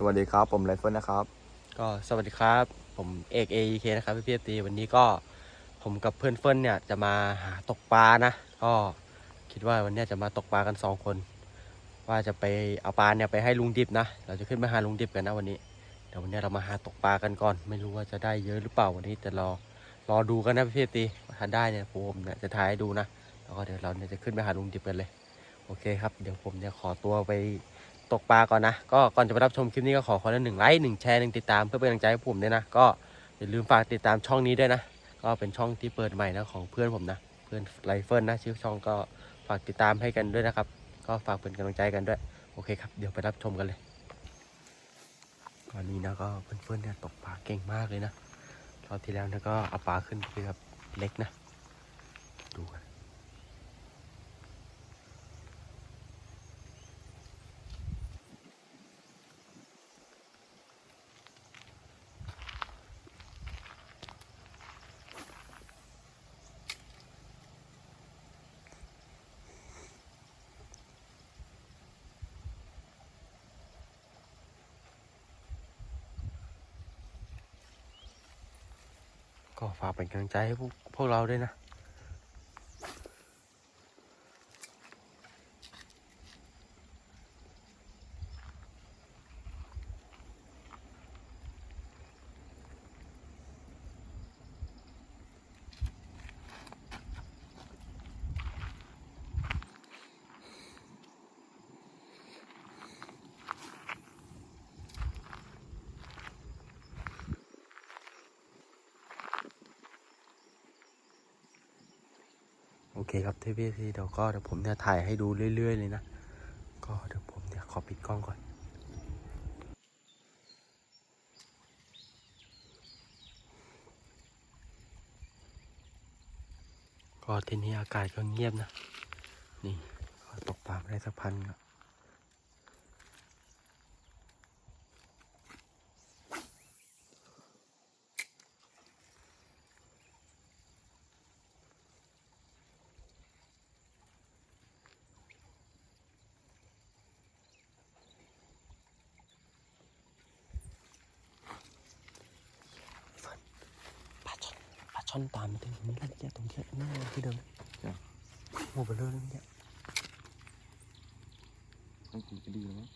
สวัสดีครับ ผมไรเฟิลนะครับ ก็สวัสดีครับ ผมเอกเอเคนะครับพี่เพีเอฟตีวันนี้ก็ผมกับเพื่อนเฟิร์นเนี่ยจะมาหาตกปลานะก็คิดว่าวันนี้จะมาตกปลากันสองคน ว่าจะไปเอาปลาเนี่ยไปให้ลุงดิบนะ เราจะขึ้นมาหาลุงดิบกันนะวันนี้เดี๋ยววันนี้เรามาหาตกปลากันก่อน ไม่รู้ว่าจะได้เยอะหรือเปล่าวันนี้แต่รอรอดูกันนะพี่เพีเอฟตีถ้าได้เนี่ยผมเนี่ยจะถ่ายให้ดูนะแล้วก็เดี๋ยวเราเนี่ยจะขึ้นไปหาลุงดิบกันเลย โอเคครับเดี๋ยวผมเนี่ยขอตัวไป ตกปลาก่อนนะ ก็ก่อนจะไปรับชมคลิปนี้ก็ขอคนละหนึ่งไลค์หนึ่งแชร์หนึ่งติดตามเพื่อเป็นกำลังใจให้ผมด้วยนะ ก็อย่าลืมฝากติดตามช่องนี้ด้วยนะ ก็เป็นช่องที่เปิดใหม่นะของเพื่อนผมนะ เพื่อนไรเฟิลนะชื่อช่องก็ฝากติดตามให้กันด้วยนะครับ ก็ฝากเป็นกำลังใจกันด้วย โอเคครับ เดี๋ยวไปรับชมกันเลยก่อนนี้นะก็เพื่อนๆเนี่ยตกปลาเก่งมากเลยนะ รอบที่แล้วนี่ยก็เอาปลาขึ้นไปแบบเล็กนะ เป็นกำลังใจให้พวกพวกเราด้วยนะ อเคครับทีพีทีเดี๋ยวก็เดี๋ยวผมจะถ่ายให้ดูเรื่อย ๆ เลยนะ ก็เดี๋ยวผมเนี่ยขอปิดกล้องก่อนก็ทีนี้อากาศก็เงียบนะ นี่ตกปลาได้สักพันครับปลาช่อนปลาช่อนตามมาตรงนี้แล้วเนี่ยตรงเนี้ยหน้าที่เดิม ครับ โอ้โหเบลเลอร์เลยเนี่ย ต้องกินก็ดีนะ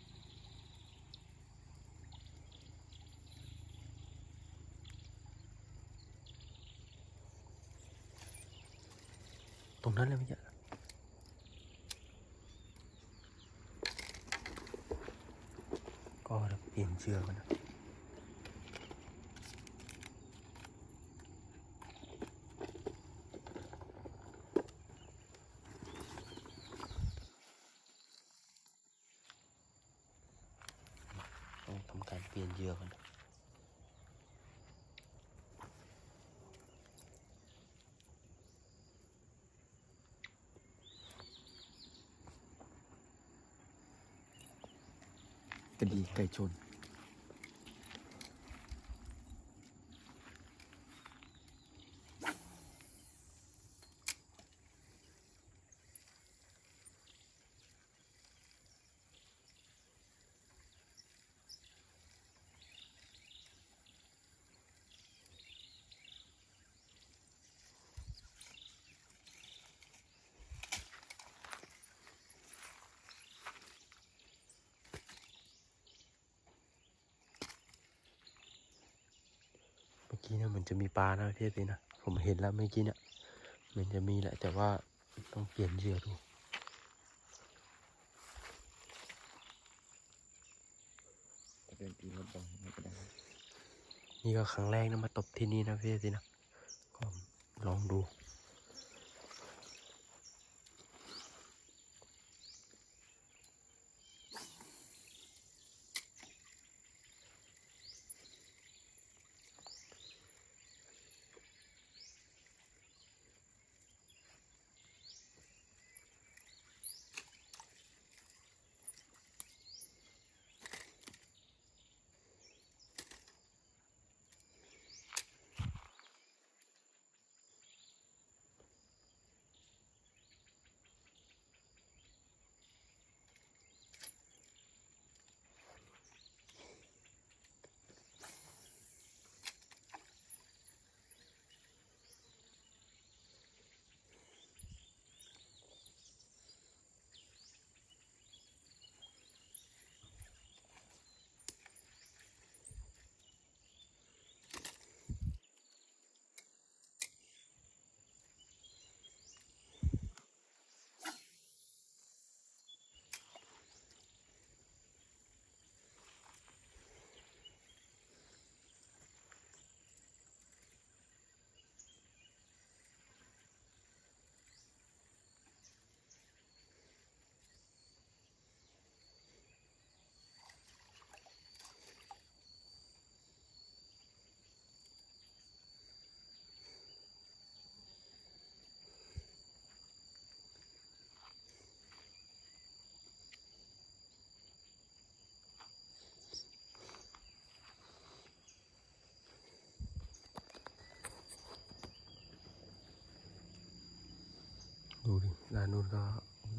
ตรงนั้นเลยไม่ใช่ก็เปลี่ยนเชือกนะ ต้องทำการเปลี่ยนเหยื่อกัน กระ ดีไก่ชน อนจะมีปลานะพี่สินะ ผมเห็นแล้วเมื่อกี้เนี่ย มันจะมีแหละ แต่ว่าต้องเปลี่ยนเหยื่อดูนี่ก็ได้นี่ก็ครั้งแรกนะมาตบที่นี่นะพี่สินะ ก็ลองดู ดูดิด้านนู้นก็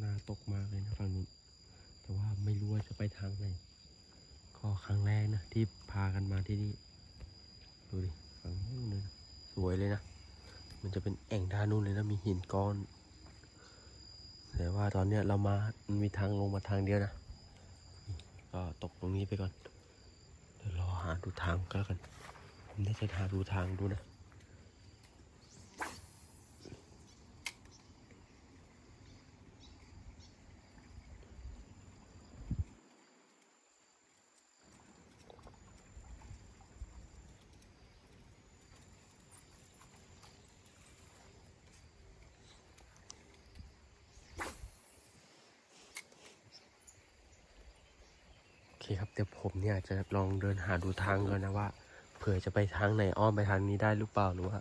น่าตกมากเลยนะฝั่งนู้แต่ว่าไม่รู้ว่าจะไปทางไหน ก็ครั้งแรกนะที่พากันมาที่นี่ ดูดิฝั่งนู้นเลยนะสวยเลยนะ มันจะเป็นแอ่งด้านนู้นเลยนะ มีหินก้อน แต่ว่าตอนเนี้ยเรามามันมีทางลงมาทางเดียวนะ ก็ตกตรงนี้ไปก่อน เดี๋ยวรอหาดูทางก็แล้วกัน ผมน่าจะหาดูทางดูนะ โอเคครับเดี๋ยวผมเนี่ยจะลองเดินหาดูทางก่อนนะว่าเผื่อจะไปทางไหนอ้อมไปทางนี้ได้หรือเปล่าหรือว่า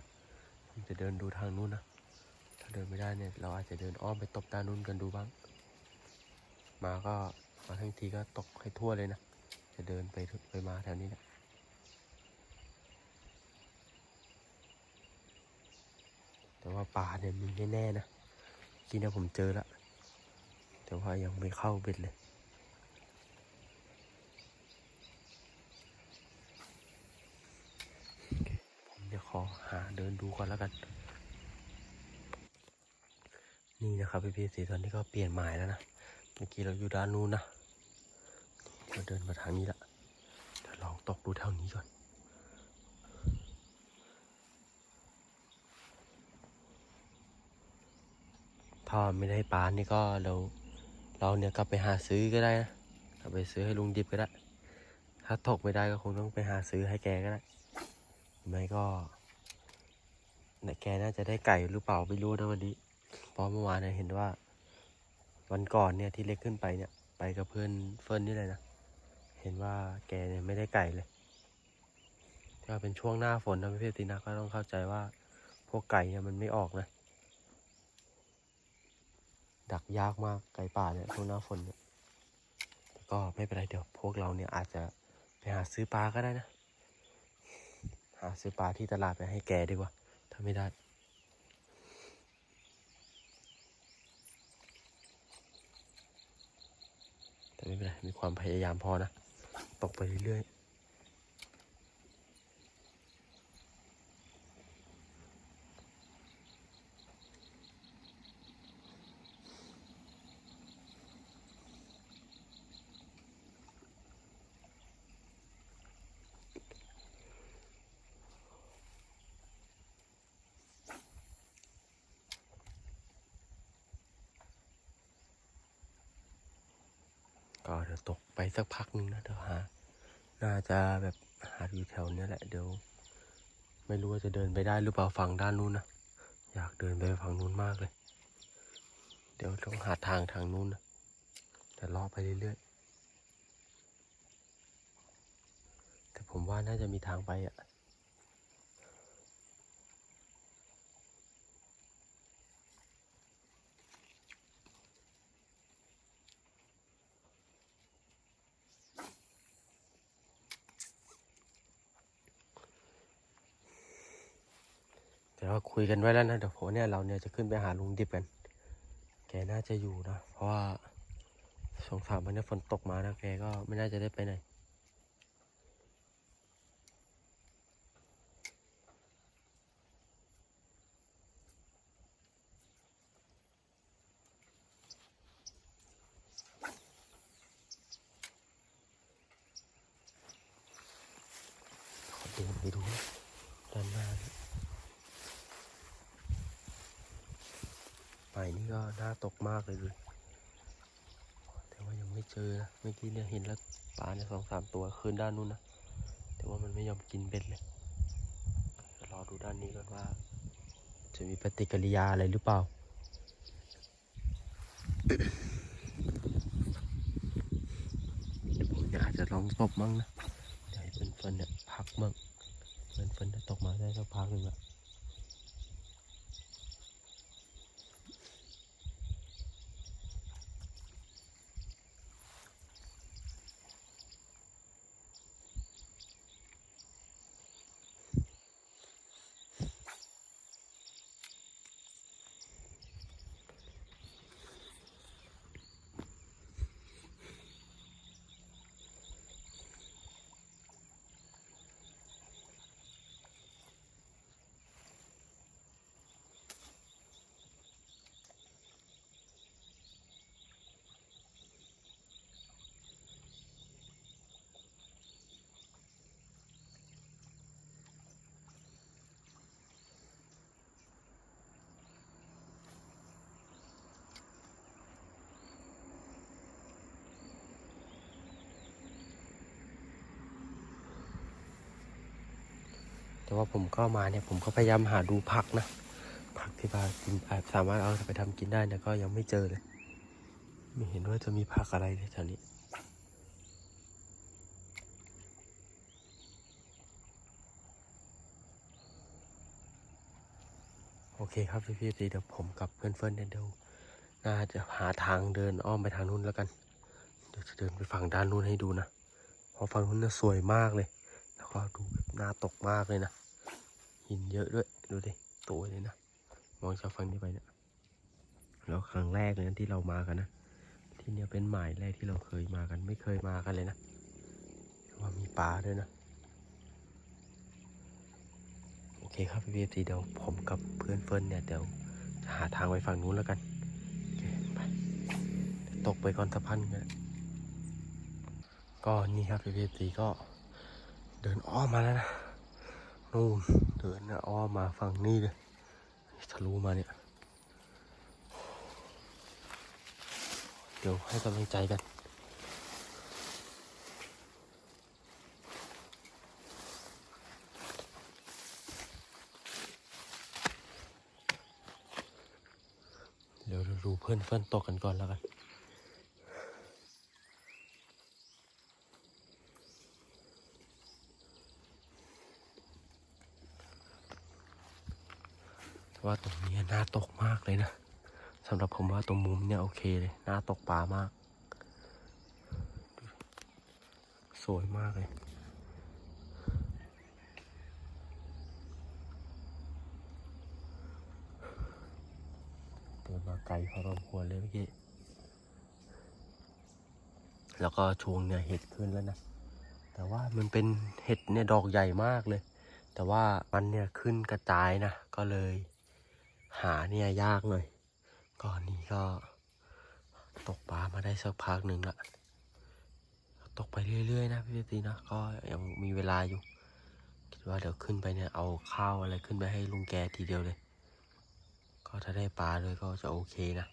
ผมจะเดินดูทางนู้นนะถ้าเดินไม่ได้เนี่ย เราอาจจะเดินอ้อมไปตบด้านนู้นกันดูบ้าง มาก็มาทั้งทีก็ตกให้ทั่วเลยนะจะเดินไปไปมาแถวนี้นะแต่ว่าป่าเนี่ยมีแน่ๆนะเมื่อกี้เนี่ผมเจอแล้วแต่ว่ายังไม่เข้าเบ็ดเลย ผมจะข อหาเดินดูก่อนแล้วกัน นี่นะครับพี่พี่สีตอนนี้ก็เปลี่ยนหมายแล้วนะ เมื่อกี้เราอยู่ด้านนู้นนะเราเดินมาทางนี้ละเดี๋ยวลองตกดูแถวนี้ก่อนถ้าไม่ได้ปลานี่ก็เราเราเนี่ยกลับไปหาซื้อก็ได้นะกลับไปซื้อให้ลุงดิบก็ได้ ถ้าตกไม่ได้ก็คงต้องไปหาซื้อให้แกก็ได้ไม่ก็ นี่ยแกน่าจะได้ไก่หรือเปล่าไม่รู้นะวันนี้เพราะเมื่อวานเนี่ยเห็นว่า วันก่อนเนี่ยที่เล็กขึ้นไปเนี่ย ไปกับเพื่อนเฟิร์นนี่เลยนะ เห็นว่าแกเนี่ยไม่ได้ไก่เลยก็เป็นช่วงหน้าฝนนะพี่เพตีนะก็ต้องเข้าใจว่า พวกไก่เนี่ยมันไม่ออกนะ ดักยากมากไก่ป่าเนี่ยช่วงหน้าฝนเนี่ยแต่ก็ไม่เป็นไรเดี๋ยวพวกเราเนี่ยอาจจะไปหาซื้อปลาก็ได้นะ หาซื้อปลาที่ตลาดไปให้แกดีกว่า ถ้าไม่ได้แต่ไม่เป็นไรมีความพยายามพอนะ ตกไปเรื่อยๆ ก็ เดี๋ยวตกไปสักพักหนึ่งนะเดี๋ยวหา น่าจะแบบหาอยู่แถวเนี้ยแหละเดี๋ยว ไม่รู้ว่าจะเดินไปได้หรือเปล่าฝั่งด้านนู้นนะอยากเดินไปฝั่งนู้นมากเลย เดี๋ยวต้องหาทางทางนู้นนะแต่เลาะไปเรื่อยๆแต่ผมว่าน่าจะมีทางไปอะ แต่ว่าคุยกันไว้แล้วนะเดี๋ยวผมเนี่ยเราเนี่ยจะขึ้นไปหาลุงดิบกัน แกน่าจะอยู่นะ เพราะว่าสงสามวันเนี้ฝนตกมานะแกก็ไม่น่าจะได้ไปไหน ขอเดินไปดูด้านหน้าเนี่ยใหม่นี่ก็น่าตกมากเลยดูแต่ว่ายังไม่ เมื่อกี้เนี่ยเห็นแล้วปลาเนี่ยสองสามตัวคืนด้านนู้นนะ แต่ว่ามันไม่ยอมกินเบ็ดเลยรอดูด้านนี้ก่อนว่า จะมีปฏิกิริยาอะไรหรือเปล่าเดี๋ยวผมเนี่ยอาจจะลองตบมั่งนะเดี๋ยวให้เฟินๆเนี่ยพักมั่งเฟิร์นๆจะตกมาได้สักพักหนึ่งละ แต่ว่าผมก็มาเนี่ยผมก็พยายามหาดูผักนะ ผักที่ว่ากินสามารถเอาไปทำกินได้แต่ก็ยังไม่เจอเลย ไม่เห็นว่าจะมีผักอะไรเลยแถวนี้โอเคครับพี่พี่ๆเดี๋ยวผมกับเพื่อนเฟิร์นเนี่ยเดี๋ยวน่าจะหาทางเดินอ้อมไปทางนู้นแล้วกัน เดี๋ยวจะเดินไปฝั่งด้านนู้นให้ดูนะ เพราะฝั่งนู้นน่ะสวยมากเลย ก็ดูแบบน่าตกมากเลยนะ หินเยอะด้วย ดูดิตัวเลยนะ มองจากฝั่งนี้ไปเนี่ยแล้วครั้งแรกเลยนะที่เรามากันนะ ที่เนี่ยเป็นหมายแรกที่เราเคยมากัน ไม่เคยมากันเลยนะว่ามีปลาด้วยนะโอเคครับพี่พีทีเดี๋ยวผมกับเพื่อนเฟิร์นเนี่ยเดี๋ยวจะหาทางไปฝั่งนู้นแล้วกันตกไปก่อนสะพานกันก็นี่ครับพี่พีทีก็ เดินอ้อมมาแล้วนะนู่นเดินอ้อมมาฝั่งนี้เลยทะลุมาเนี่ย เดี๋ยวให้กำลังใจกันเดี๋ยวราดูเพื่อนเพื่อนตกกันก่อนแล้วกัน ว่าตรงนี้น่าตกมากเลยนะสำหรับผมว่าตรงมุมเนี่ยโอเคเลยน่าตกปลามาก สวยมากเลยเดินมาไกลพอสมควรเลยเมื่อกี้แล้วก็ช่วงเนี่ยเห็ดขึ้นแล้วนะแต่ว่ามันเป็นเห็ดเนี่ยดอกใหญ่มากเลย แต่ว่ามันเนี่ยขึ้นกระจายนะก็เลย หาเนี่ยยากหน่อย ก่อนนี้ก็ตกปลามาได้สักพักหนึ่งละตกไปเรื่อยๆนะพี่ตีนะก็ยังมีเวลาอยู่ คิดว่าเดี๋ยวขึ้นไปเนี่ยเอาข้าวอะไรขึ้นไปให้ลุงแกทีเดียวเลย ก็ถ้าได้ปลาด้วยก็จะโอเคนะ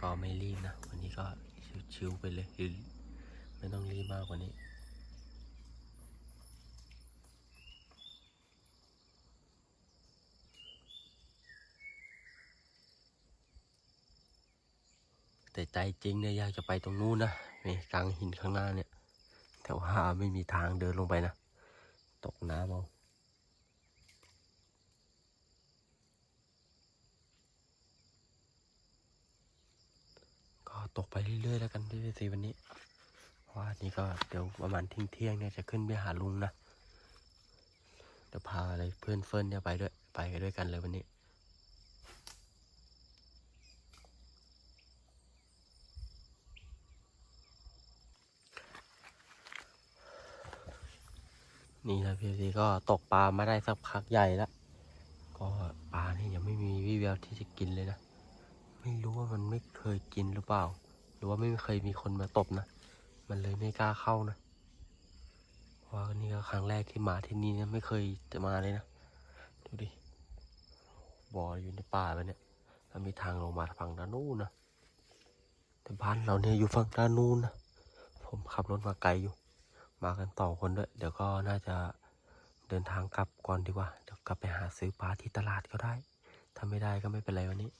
ก็ไม่รีบนะ วันนี้ก็ชิวๆไปเลย ไม่ต้องรีบมากกว่านี้ แต่ใจจริงเนี่ยอยากจะไปตรงนู้นนะนี่กลางหินข้างหน้าเนี่ย แต่ว่าไม่มีทางเดินลงไปนะ ตกน้ำเอาก็ตกไปเรื่อยๆแล้วกันพี่สีวันนี้ว่านี่ก็เดี๋ยวประมาณเที่ยงเที่ยงเนี่ยจะขึ้นไปหาลุงนะเดี๋ยวพาอะไรเพื่อนเฟิร์นเนี่ยไปด้วยไปกันด้วยกันเลยวันนี้ นี่นะพี่ซีก็ตกปลามาได้สักพักใหญ่แล้ว ก็ปลานี่ยังไม่มีวี่แววที่จะกินเลยนะ ไม่รู้ว่ามันไม่เคยกินหรือเปล่า หรือว่าไม่เคยมีคนมาตบนะ มันเลยไม่กล้าเข้านะเพราะว่านี่ก็ครั้งแรกที่มาที่นี่เนี่ยไม่เคยจะมาเลยนะ ดูดิบ่ออยู่ในป่าแบบเนี้ยแล้วมีทางลงมาฝั่งด้านนู้นนะแต่บ้านเราเนี่ยอยู่ฝั่งด้านนู้นนะ ผมขับรถมาไกลอยู่ มากันต่อคนด้วย เดี๋ยวก็น่าจะเดินทางกลับก่อนดีกว่า เดี๋ยวกลับไปหาซื้อปลาที่ตลาดก็ได้ ถ้าไม่ได้ก็ไม่เป็นไรวันนี้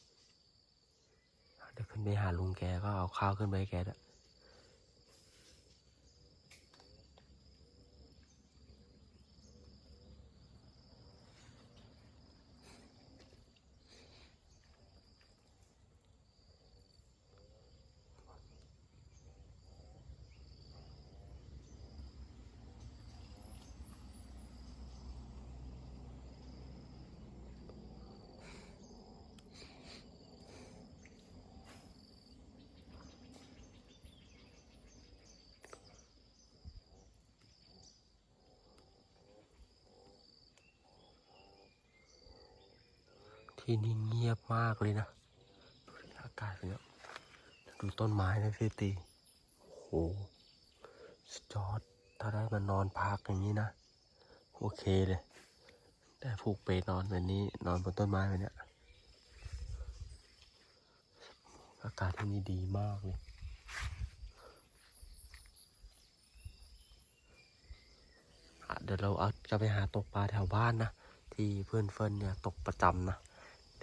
เดี๋ยวขึ้นไปหาลุงแกก็เอาข้าวขึ้นไปให้แกด้วย ที่นี่เงียบมากเลยนะดูอากาศเป็นแบยดูต้นไม้นะพี่ตีโอ้สจอดถ้าได้มานอนพักอย่างนี้นะ โอเคเลย ได้ผูกเปนอนแบบนี้ นอนบนต้นไม้แบบนี้อากาศที่นี่ดีมากเลยเดี๋ยวเราเอาจะไปหาตกปลาแถวบ้านนะ ที่เพื่อนเฟินเนี่ยตกประจำนะ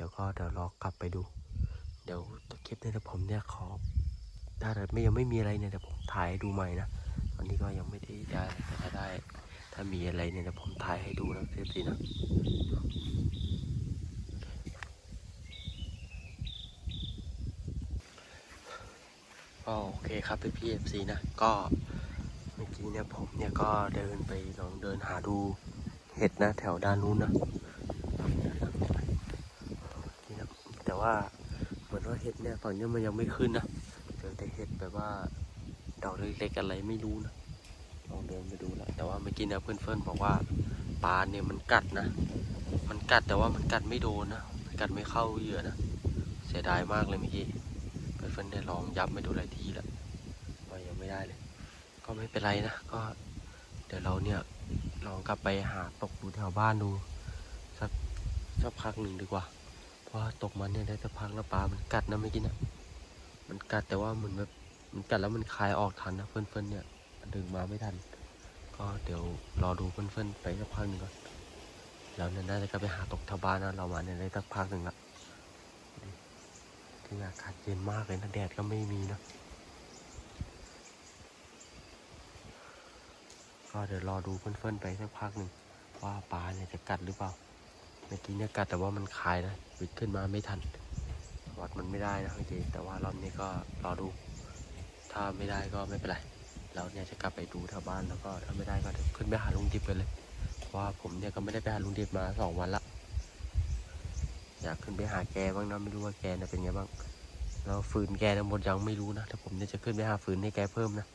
ดี๋ยวก็เดี๋ยวรอกลับไปดู เดี๋ยวคลิปเนี่ยเดี๋ยวผมเนี่ยขอถ้าไม่ยังไม่มีอะไรเนี่ยเดี๋ยวผมถ่ายให้ดูใหม่นะตอนนี้ก็ยังไม่ได้ได้แต่ถ้าได้ ถ้ามีอะไรเนี่ยเดี๋ยวผมถ่ายให้ดูนะเพื่อนๆนะก็โอเคครับพี่พี่เอฟซีนะก็เมื่อกี้เนี่ยผมเนี่ยก็เดินไปลองเดินหาดูเห็ดนะแถวด้านนู้นนะนี่นะแต่ ว่าเหมือนว่าเห็ดเนี่ยฝั่งนี้มันยังไม่ขึ้นนะเจอแต่เห็ดแบบว่าดอกเล็กๆอะไรไม่รู้นะลองเดินไปดูแล้วแต่ว่าเมื่อกี้เนี่ยเพื่อนๆบอกว่าปลาเนี่ยมันกัดนะ มันกัดแต่ว่ามันกัดไม่โดนนะมันกัดไม่เข้าเหยื่อนะเสียดายมากเลยเมื่อกี้เพื่อนๆได้ลองย้ำไปดูหลายทีแล้วว่ายังไม่ได้เลย ก็ไม่เป็นไรนะก็ เดี๋ยวเราเนี่ยลองกลับไปหาตกดูแถวบ้านดูสักสักพักหนึ่งดีกว่า ว่าตกมันเนี่ยได้สักพักแล้วปลา มันกัดนะเมื่อกี้นะมันกัดแต่ว่าเหมือนแบบมันกัดแล้วมันคลายออกทันนะเพื่อนๆเนี่ยดึงมาไม่ทัน ก็เดี๋ยวรอดูเพื่อนๆไปสักพักหนึ่งก่อนแล้วเนี่ยน่าจะกลับไปหาตกแถวบ้านนะเรามาเนี่ยได้สักพักหนึ่งละที่อากาศเย็นมากเลยนะแดดก็ไม่มีนะก็เดี๋ยวรอดูเพื่อนๆไปสักพักหนึ่งว่าปลาเนี่ยจะกัดหรือเปล่า มื่อกี้เนี่ยกัดแต่ว่ามันคายนะวิดขึ้นมาไม่ทัน วัดมันไม่ได้นะเมื่อกี้แต่ว่ารอบนี้ก็รอดู ถ้าไม่ได้ก็ไม่เป็นไรเราเนี่ยจะกลับไปดูแถวบ้านแล้วก็ถ้าไม่ได้ก็ขึ้นไปหาลุงดิบกันเลยเพราะว่าผมเนี่ยก็ไม่ได้ไปหาลุงดิบมาสองวันละอยากขึ้นไปหาแกบ้างนะไม่รู้ว่าแกนะเป็นไงบ้างแล้วฟืนแกทั้งหมดยังไม่รู้นะแต่ผมเนี่ยจะขึ้นไปหาฟืนให้แกเพิ่มนะ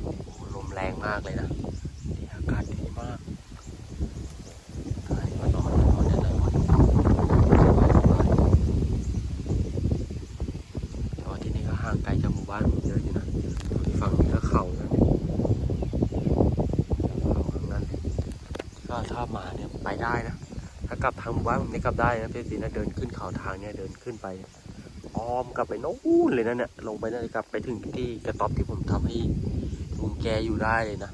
โอ้ลมแรงมากเลยนะดีอากาศดีมากใครมานอนนอนได้เลยวันแต่ว่าที่นี่ก็ห่างไกลจากหมู่บ้านผมเยอะอยู่นะฝั่งนี้ก็เขานะเขาข้างนั้นก็ถ้ามาเนี่ยไปได้นะถ้ากลับทางหมู่บ้านผมเนี่ยกลับได้นะพี่สีนะเดินขึ้นเขาทางเนี่ยเดินขึ้นไปอ้อมกลับไปโน้นเลยนะเนี่ยลงไปนะกลับไปถึงที่กระต๊อบที่ผมทำให้ ลุงแกอยู่ได้เลยนะ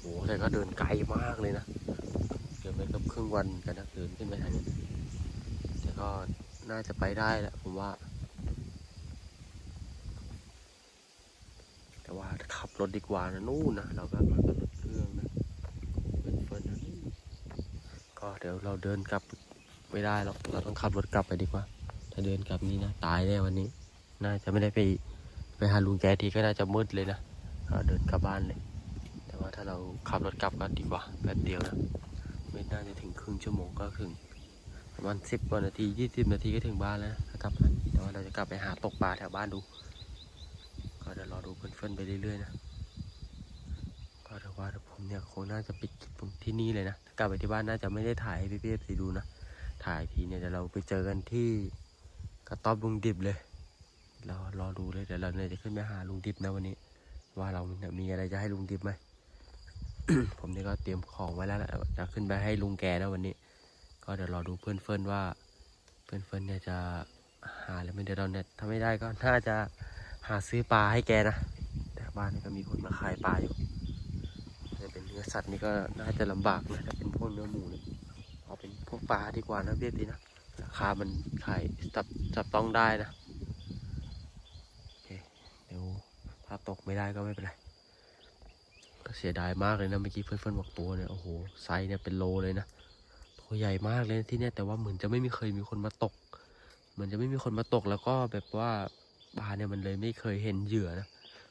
โอ้แต่ก็เดินไกลมากเลยนะเกือบไปกับครึ่งวันกันนะเดินขึ้นไปทางนี้แต่ก็น่าจะไปได้แหละผมว่า แต่ว่าขับรถดีกว่านะนู่นนะเราก็มากับรถเครื่องนะเป็นเฟิร์นนะก็เดี๋ยวเราเดินกลับไม่ได้หรอกเราต้องขับรถกลับไปดีกว่า ถ้าเดินกลับนี้นะตายแน่วันนี้ น่าจะไม่ได้ไปไปหาลุงแกทีก็น่าจะมืดเลยนะ เดินกลับบ้านเลย แต่ว่าถ้าเราขับรถกลับก็ดีกว่าแป๊บเดียวนะ ไม่น่าจะถึงครึ่งชั่วโมงก็ถึงประมาณสิบกว่านาทียี่สิบนาทีก็ถึงบ้านแล้วนะกลับนะแต่ว่าเราจะกลับไปหาตกปลาแถวบ้านดู ก็เดี๋ยวรอดูเพื่อนๆไปเรื่อยๆนะก็แต่ว่าผมเนี่ยคงน่าจะปิดคลิปที่นี่เลยนะกลับไปที่บ้านน่าจะไม่ได้ถ่ายให้พี่พี่ซีดูนะ ถ่ายทีเนี่ยเดี๋ยวเราไปเจอกันที่กระต๊อบลุงดิบเลย เรารอดูเลยเดี๋ยวเราเนี่ยจะขึ้นไปหาลุงดิบนะวันนี้ ว่าเรามีอะไรจะให้ลุงดิบไหม ผมนี่ก็เตรียมของไว้แล้วแหละจะขึ้นไปให้ลุงแกนะวันนี้ ก็เดี๋ยวรอดูเพื่อนเฟินว่าเพื่อนเฟินเนี่ยจะหาอะไรไม่เดี๋ยวเราเนี่ยถ้าไม่ได้ก็น่าจะหาซื้อปลาให้แกนะ แต่บ้านนี่ก็มีคนมาขายปลาอยู่ถ้าเป็นเนื้อสัตว์นี่ก็น่าจะลำบากนะถ้าเป็นพวกเนื้อหมูเนี่ยเอาเป็นพวกปลาดีกว่านะเบี้ยตีนะราคามันขายจับจับต้องได้นะโอเคเดี๋ยว ถ้าตกไม่ได้ก็ไม่เป็นไรก็เสียดายมากเลยนะเมื่อกี้เพื่อนๆบอกตัวเนี่ยโอ้โหไซเนี่ยเป็นโลเลยนะตัวใหญ่มากเลยนะที่เนี่ยแต่ว่าเหมือนจะไม่มีเคยมีคนมาตก เหมือนจะไม่มีคนมาตกแล้วก็แบบว่าปลาเนี่ยมันเลยไม่เคยเห็นเหยื่อนะ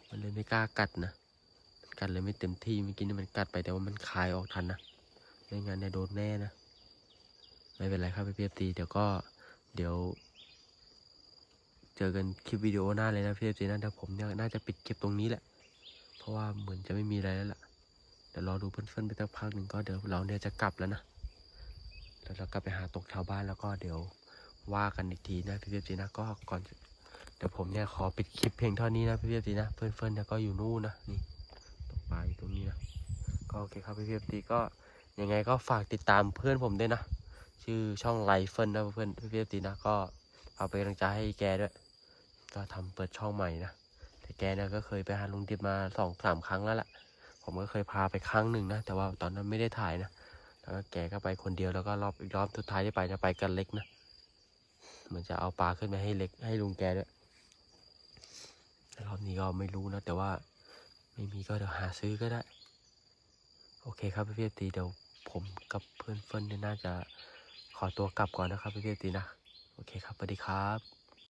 มันเลยไม่กล้ากัดนะกัดเลยไม่เต็มที่เมื่อกี้นี่มันกัดไปแต่ว่ามันคายออกทันนะไม่งั้นเนี่ยโดนแน่นะไม่เป็นไรครับพี่เพียบตีเดี๋ยวก็เดี๋ยว เจอกันคลิปวิดีโอหน้าเลยนะพี่เพียบตีนะแต่ผมเนี่ยน่าจะปิดคลิปตรงนี้แหละ เพราะว่าเหมือนจะไม่มีอะไรแล้วล่ะเดี๋ยวรอดูเพื่อนๆไปสักพักหนึ่งก็เดี๋ยวเราเนี่ยจะกลับแล้วนะเดี๋ยวเรากลับไปหาตกชาวบ้านแล้วก็เดี๋ยวว่ากันอีกทีนะพี่เพียบตีนะก็ก่อนเดี๋ยวผมเนี่ยขอปิดคลิปเพียงเท่านี้นะพี่เพียบตีนะเพื่อนๆเนี่ยก็อยู่นู่นนะนี่ตกปลาอยู่ตรงนี้นะก็โอเคครับพี่เพียบตีก็ยังไงก็ฝากติดตามเพื่อนผมด้วยนะ ชื่อช่องไลฟ์เฟิลนะเพื่อนพี่เพียบตีนะก็เอาไปนกำลังใจให้แกด้วย ก็ทำเปิดช่องใหม่นะแต่แกเนี่ยก็เคยไปหาลุงดิบมาสองสามครั้งแล้วล่ะ ผมก็เคยพาไปครั้งหนึ่งนะแต่ว่าตอนนั้นไม่ได้ถ่ายนะแล้วก็แกก็ไปคนเดียวแล้วก็รอบอีกรอบสุดท้ายที่ไปจะไปกันเล็กนะเหมือนจะเอาปลาขึ้นมาให้เล็กให้ลุงแกด้วยรอบนี้ก็ไม่รู้นะแต่ว่าไม่มีก็เดี๋ยวหาซื้อก็ได้ โอเคครับพี่เพียตีเดี๋ยวผมกับเพื่อนเฟิร์นเนี่ยน่าจะขอตัวกลับก่อนนะครับพี่เพียตีนะ โอเคครับสวัสดีครับ